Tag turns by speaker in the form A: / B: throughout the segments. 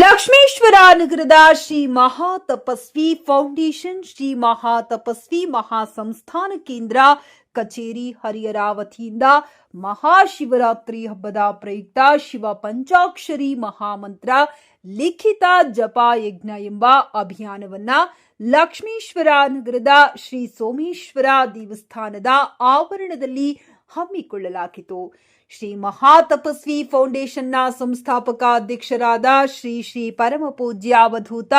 A: ಲಕ್ಷ್ಮೇಶ್ವರ ನಗರದ ಶ್ರೀ ಮಹಾ ತಪಸ್ವಿ ಫೌಂಡೇಶನ್, ಶ್ರೀ ಮಹಾ ತಪಸ್ವಿ ಮಹಾ ಸಂಸ್ಥಾನ ಕೇಂದ್ರ ಕಚೇರಿ ಹರಿಯರ ವತಿಯಿಂದ ಮಹಾಶಿವರಾತ್ರಿ ಹಬ್ಬದ ಪ್ರಯುಕ್ತ ಶಿವ ಪಂಚಾಕ್ಷರಿ ಮಹಾಮಂತ್ರ, ಲಿಖಿತ ಜಪ ಯಜ್ಞ ಎಂಬ ಅಭಿಯಾನವನ್ನ ಲಕ್ಷ್ಮೇಶ್ವರ ನಗರದ ಶ್ರೀ ಸೋಮೇಶ್ವರ ದೇವಸ್ಥಾನದ ಆವರಣದಲ್ಲಿ ಹಮ್ಮಿಕೊಳ್ಳಲಾಗಿತ್ತು. ಶ್ರೀ ಮಹಾತಪಸ್ವಿ ಫೌಂಡೇಶನ್ನ ಸಂಸ್ಥಾಪಕ ಅಧ್ಯಕ್ಷರಾದ ಶ್ರೀ ಶ್ರೀ ಪರಮ ಪೂಜ್ಯ ಅವಧೂತ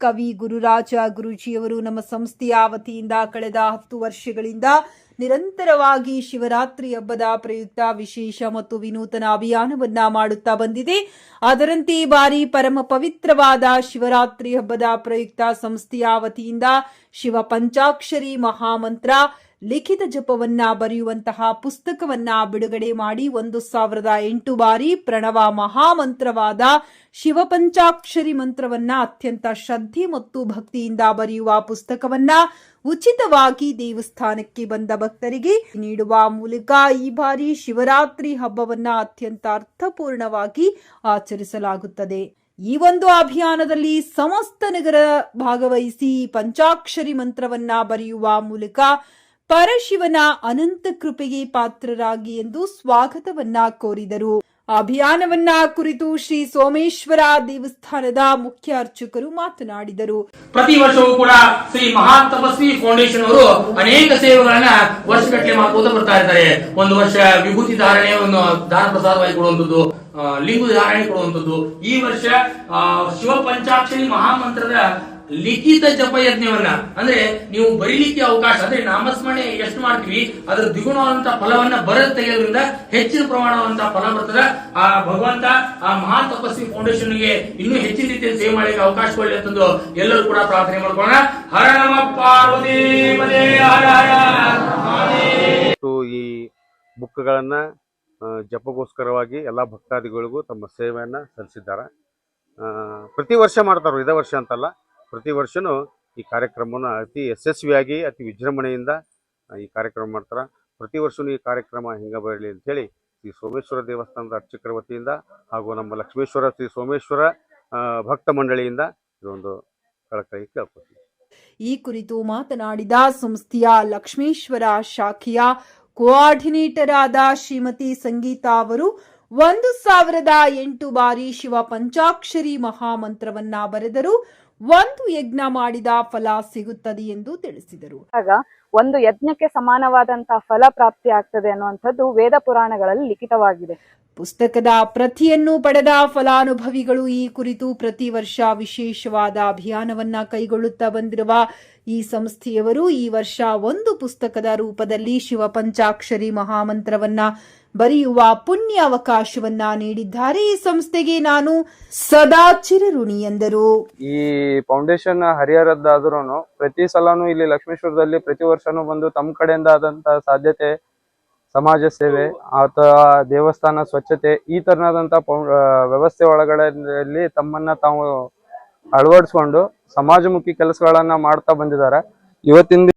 A: ಕವಿ ಗುರುರಾಜ ಗುರುಜಿಯವರು ನಮ್ಮ ಸಂಸ್ಥೆಯ ವತಿಯಿಂದ ಕಳೆದ ಹತ್ತು ವರ್ಷಗಳಿಂದ ನಿರಂತರವಾಗಿ ಶಿವರಾತ್ರಿ ಹಬ್ಬದ ಪ್ರಯುಕ್ತ ವಿಶೇಷ ಮತ್ತು ವಿನೂತನ ಅಭಿಯಾನವನ್ನ ಮಾಡುತ್ತಾ ಬಂದಿದೆ. ಅದರಂತೆ ಈ ಬಾರಿ ಪರಮ ಪವಿತ್ರವಾದ ಶಿವರಾತ್ರಿ ಹಬ್ಬದ ಪ್ರಯುಕ್ತ ಸಂಸ್ಥೆಯ ವತಿಯಿಂದ ಶಿವ ಪಂಚಾಕ್ಷರಿ ಮಹಾಮಂತ್ರ ಲಿಖಿತ ಜಪವನ್ನ ಬರೆಯುವಂತಹ ಪುಸ್ತಕವನ್ನ ಬಿಡುಗಡೆ ಮಾಡಿ ಒಂದು ಸಾವಿರದ ಎಂಟು ಬಾರಿ ಪ್ರಣವ ಮಹಾಮಂತ್ರವಾದ ಶಿವಪಂಚಾಕ್ಷರಿ ಮಂತ್ರವನ್ನ ಅತ್ಯಂತ ಶ್ರದ್ಧೆ ಮತ್ತು ಭಕ್ತಿಯಿಂದ ಬರೆಯುವ ಪುಸ್ತಕವನ್ನ ಉಚಿತವಾಗಿ ದೇವಸ್ಥಾನಕ್ಕೆ ಬಂದ ಭಕ್ತರಿಗೆ ನೀಡುವ ಮೂಲಕ ಈ ಬಾರಿ ಶಿವರಾತ್ರಿ ಹಬ್ಬವನ್ನ ಅತ್ಯಂತ ಅರ್ಥಪೂರ್ಣವಾಗಿ ಆಚರಿಸಲಾಗುತ್ತದೆ. ಈ ಒಂದು ಅಭಿಯಾನದಲ್ಲಿ ಸಮಸ್ತ ನಗರ ಭಾಗವಹಿಸಿ ಪಂಚಾಕ್ಷರಿ ಮಂತ್ರವನ್ನ ಬರೆಯುವ ಮೂಲಕ ಪರಶಿವನ ಅನಂತ ಕೃಪೆಗೆ ಪಾತ್ರರಾಗಿ ಎಂದು ಸ್ವಾಗತವನ್ನ ಕೋರಿದರು. ಅಭಿಯಾನವನ್ನ ಕುರಿತು ಶ್ರೀ ಸೋಮೇಶ್ವರ ದೇವಸ್ಥಾನದ ಮುಖ್ಯ ಅರ್ಚಕರು ಮಾತನಾಡಿದರು.
B: ಪ್ರತಿ ವರ್ಷವೂ ಕೂಡ ಶ್ರೀ ಮಹಾ ತಪಸ್ವಿ ಫೌಂಡೇಶನ್ ಅವರು ಅನೇಕ ಸೇವೆಗಳನ್ನ ವರ್ಷಗಟ್ಟಲೆ ಮಾಡ್ಕೋತ ಬರ್ತಾ ಇದ್ದಾರೆ. ಒಂದು ವರ್ಷ ವಿಭೂತಿ ಧಾರಣೆ, ಒಂದು ದಾನ ಪ್ರಸಾದವಾಗಿ ಕೊಡುವಂತದ್ದು ಲಿಂಗು ಧಾರಣೆ ಕೊಡುವಂತದ್ದು ಈ ವರ್ಷ ಶಿವ ಪಂಚಾಕ್ಷರಿ ಮಹಾಮಂತ್ರದ ಲಿಖಿತ ಜಪ ಯಜ್ಞವನ್ನ ಅಂದ್ರೆ ನೀವು ಬರೀಲಿಕ್ಕೆ ಅವಕಾಶ, ಅಂದ್ರೆ ನಾಮಸ್ಮರಣೆ ಎಷ್ಟು ಮಾಡ್ತೀವಿ, ಅದ್ರ ದ್ವಿಗುಣವಾದಂತ ಫಲವನ್ನ ಬರದ ತೆಗೆಯೋದ್ರಿಂದ ಹೆಚ್ಚಿನ ಪ್ರಮಾಣವಂತ ಫಲ ಬರ್ತದ. ಆ ಭಗವಂತ ಆ ಮಹಾ ತಪಸ್ವಿ ಫೌಂಡೇಶನ್ಗೆ ಇನ್ನೂ ಹೆಚ್ಚಿನ ರೀತಿಯಲ್ಲಿ ಸೇವೆ ಮಾಡಲಿಕ್ಕೆ ಅವಕಾಶ ಕೊಡಲಿ ಅಂತಂದು ಎಲ್ಲರೂ ಕೂಡ ಪ್ರಾರ್ಥನೆ ಮಾಡ್ಕೋಣ ಹರ ನಮ ಪಾರ್ವತಿ
C: ಈ ಬುಕ್ಗಳನ್ನು ಜಪಗೋಸ್ಕರವಾಗಿ ಎಲ್ಲ ಭಕ್ತಾದಿಗಳಿಗೂ ತಮ್ಮ ಸೇವೆಯನ್ನ ಸಲ್ಲಿಸಿದ್ದಾರೆ. ಪ್ರತಿ ವರ್ಷ ಮಾಡ್ತಾರೋ ಇದೇ ವರ್ಷ ಅಂತಲ್ಲ. ಪ್ರತಿ ವರ್ಷವೂ ಈ ಕಾರ್ಯಕ್ರಮವನ್ನು ಅತಿ ಯಶಸ್ವಿಯಾಗಿ, ಅತಿ ವಿಜೃಂಭಣೆಯಿಂದ ಈ ಕಾರ್ಯಕ್ರಮ ಮಾಡ್ತಾರೆ. ಪ್ರತಿ ವರ್ಷವೂ ಈ ಕಾರ್ಯಕ್ರಮ ಹಿಂಗೆ ಬರಲಿ ಅಂಥೇಳಿ ಶ್ರೀ ಸೋಮೇಶ್ವರ ದೇವಸ್ಥಾನದ ಅರ್ಚಕರ ವತಿಯಿಂದ ಹಾಗೂ ನಮ್ಮ ಲಕ್ಷ್ಮೇಶ್ವರ, ಶ್ರೀ ಸೋಮೇಶ್ವರ ಭಕ್ತ ಮಂಡಳಿಯಿಂದ ಇದೊಂದು ಕಳಕಳಿ ಕೇಳ್ಕೊತೀವಿ
A: ಈ ಕುರಿತು ಮಾತನಾಡಿದ ಸಂಸ್ಥೆಯ ಲಕ್ಷ್ಮೇಶ್ವರ ಶಾಖೆಯ ಕೋಆರ್ಡಿನೇಟರ್ ಆದ ಶ್ರೀಮತಿ ಸಂಗೀತಾ ಅವರು, ಒಂದು ಸಾವಿರದ ಎಂಟು ಬಾರಿ ಶಿವ ಪಂಚಾಕ್ಷರಿ ಮಹಾಮಂತ್ರವನ್ನ ಬರೆದರು. ಒಂದು ಯಜ್ಞ ಮಾಡಿದ ಫಲ ಸಿಗುತ್ತದೆ ಎಂದು ತಿಳಿಸಿದರು.
D: ಆಗ ಒಂದು ಯಜ್ಞಕ್ಕೆ ಸಮಾನವಾದಂತಹ ಫಲ ಪ್ರಾಪ್ತಿ ಆಗ್ತದೆ ಅನ್ನುವಂಥದ್ದು ವೇದ ಪುರಾಣಗಳಲ್ಲಿ ಲಿಖಿತವಾಗಿದೆ.
A: ಪುಸ್ತಕದ ಪ್ರತಿಯನ್ನು ಪಡೆದ ಫಲಾನುಭವಿಗಳು ಈ ಕುರಿತು ಪ್ರತಿ ವರ್ಷ ವಿಶೇಷವಾದ ಅಭಿಯಾನವನ್ನ ಕೈಗೊಳ್ಳುತ್ತಾ ಬಂದಿರುವ ಈ ಸಂಸ್ಥೆಯವರು ಈ ವರ್ಷ ಒಂದು ಪುಸ್ತಕದ ರೂಪದಲ್ಲಿ ಶಿವ ಪಂಚಾಕ್ಷರಿ ಮಹಾಮಂತ್ರವನ್ನ ಬರೆಯುವ ಪುಣ್ಯ ಅವಕಾಶವನ್ನ ನೀಡಿದ್ದಾರೆ ಈ ಸಂಸ್ಥೆಗೆ ನಾನು ಸದಾ ಚಿರಋಣಿ ಎಂದರು.
E: ಈ ಫೌಂಡೇಶನ್ ಹರಿಹರದ್ದಾದ್ರೂ ಪ್ರತಿ ಸಲನೂ ಇಲ್ಲಿ ಲಕ್ಷ್ಮೇಶ್ವರದಲ್ಲಿ ಪ್ರತಿ ವರ್ಷನೂ ಬಂದು ತಮ್ಮ ಕಡೆಯಿಂದ ಆದಂತ ಸಾಧ್ಯತೆ, ಸಮಾಜ ಸೇವೆ ಅಥವಾ ದೇವಸ್ಥಾನ ಸ್ವಚ್ಛತೆ, ಈ ತರನಾದಂತ ವ್ಯವಸ್ಥೆ ಒಳಗಡೆಯಲ್ಲಿ ತಮ್ಮನ್ನ ತಾವು ಅಳವಡಿಸ್ಕೊಂಡು ಸಮಾಜಮುಖಿ ಕೆಲಸಗಳನ್ನ ಮಾಡ್ತಾ ಬಂದಿದ್ದಾರೆ. ಇವತ್ತಿನ